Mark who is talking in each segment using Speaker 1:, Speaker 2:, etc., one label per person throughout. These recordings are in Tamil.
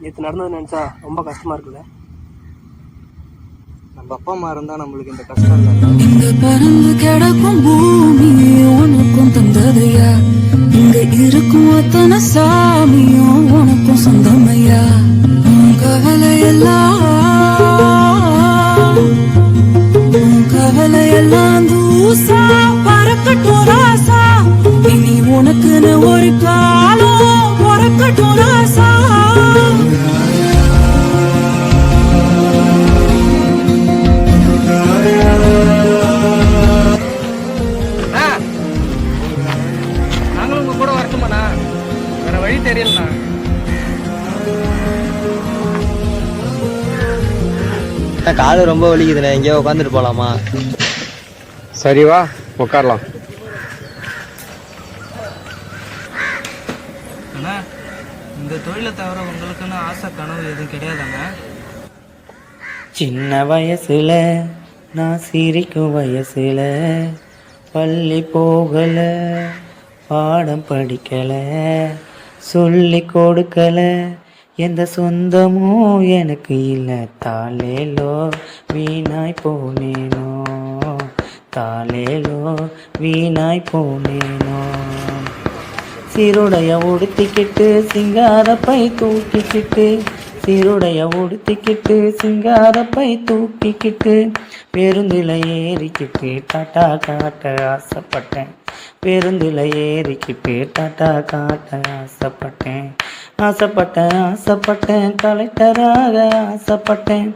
Speaker 1: நேற்று நடந்தது நினச்சா ரொம்ப கஷ்டமாக இருக்குல்ல?
Speaker 2: நம்ம அப்பா அம்மா இருந்தால் நம்மளுக்கு இந்த கஷ்டம்
Speaker 3: இங்க பறந்து கிடக்கும் பூமி உனக்கும் தந்ததையா? இங்க இருக்கும் அத்தனை சாமியும் உனக்கும் சொந்தமையா? கவலை எல்லாம் கவலை எல்லாம் தூசா பறக்கட்டும் ராசா. இனி உனக்குன்னு ஒரு காலம்
Speaker 2: தெரியலண்ணா.
Speaker 4: காது ரொம்ப வலிக்குதுண்ணே. எங்கேயோ உட்காந்துட்டு போலாமா?
Speaker 5: சரி வா. உட்காரலாம்
Speaker 6: அண்ணா இந்த தொழிலை தவிர உங்களுக்குன்னு ஆசை கனவு எதுவும் கிடையாதாண்ணா?
Speaker 7: சின்ன வயசுல நான் சிரிக்கும் வயசுல பள்ளி போகல பாடம் படிக்கல. சொல்லி கொடுக்கல. எந்த சொந்தமும் எனக்கு இல்லை. தாளேலோ வீணாய் போனேனோ. தாளேலோ வீணாய் போனேனோ. சீருடைய உடுத்திக்கிட்டு சிங்காரப்பை தூக்கிக்கிட்டு சீருடைய உடுத்திக்கிட்டு சிங்காரப்பை தூக்கிக்கிட்டு பேருந்தில் ஏறிக்கிட்டு டாட்டா காட்ட ஆசைப்பட்டேன். பேருந்தில் ஏறிக்கிட்டு டாட்டா காட்ட ஆசைப்பட்டேன். ஆசைப்பட்டேன் ஆசைப்பட்டேன் கலெக்டராக ஆசைப்பட்டேன்.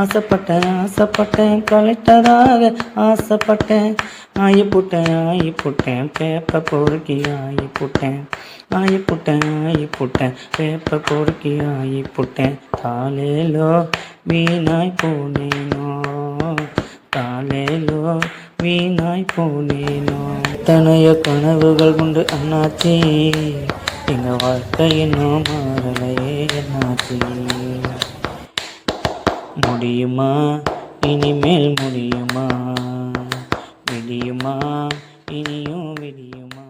Speaker 7: ஆசைப்பட்டேன் ஆசைப்பட்டேன் கலெக்டராக ஆசைப்பட்டேன். ஆயி புட்டேன் ஆயி புட்டேன் பேப்ப பொறுக்கி ஆயி புட்டேன். ஆயி புட்டேன் ஆயி புட்டேன் பேப்ப பொறுக்கி ஆயி புட்டேன். தாலேலோ வீணாய் போனேனோ தாலேலோ வீணாய் போனேனோ? தனைய கனவுகள் கொண்டு அண்ணாச்சி எங்க வாழ்க்கை இன்னும் மாறலையே என்னாச்சி முடியுமா? இனிமேல் முடியுமா? விடியுமா? இனியும் விடியுமா?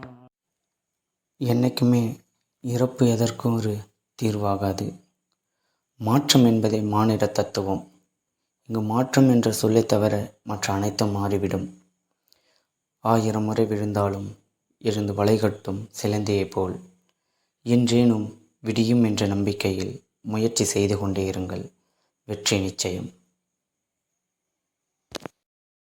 Speaker 8: என்றைக்குமே இறப்பு எதற்கும் ஒரு தீர்வாகாது. மாற்றம் என்பதே மானிட தத்துவம். இங்கு மாற்றம் என்ற சொல்லை தவிர மற்ற அனைத்தும் மாறிவிடும். ஆயிரம் முறை விழுந்தாலும் எழுந்து வளைகட்டும் சிலந்தியைப் போல். என்றேனும் விடியும் என்ற நம்பிக்கையில் முயற்சி செய்து கொண்டே இருங்கள். வெற்றி நிச்சயம்.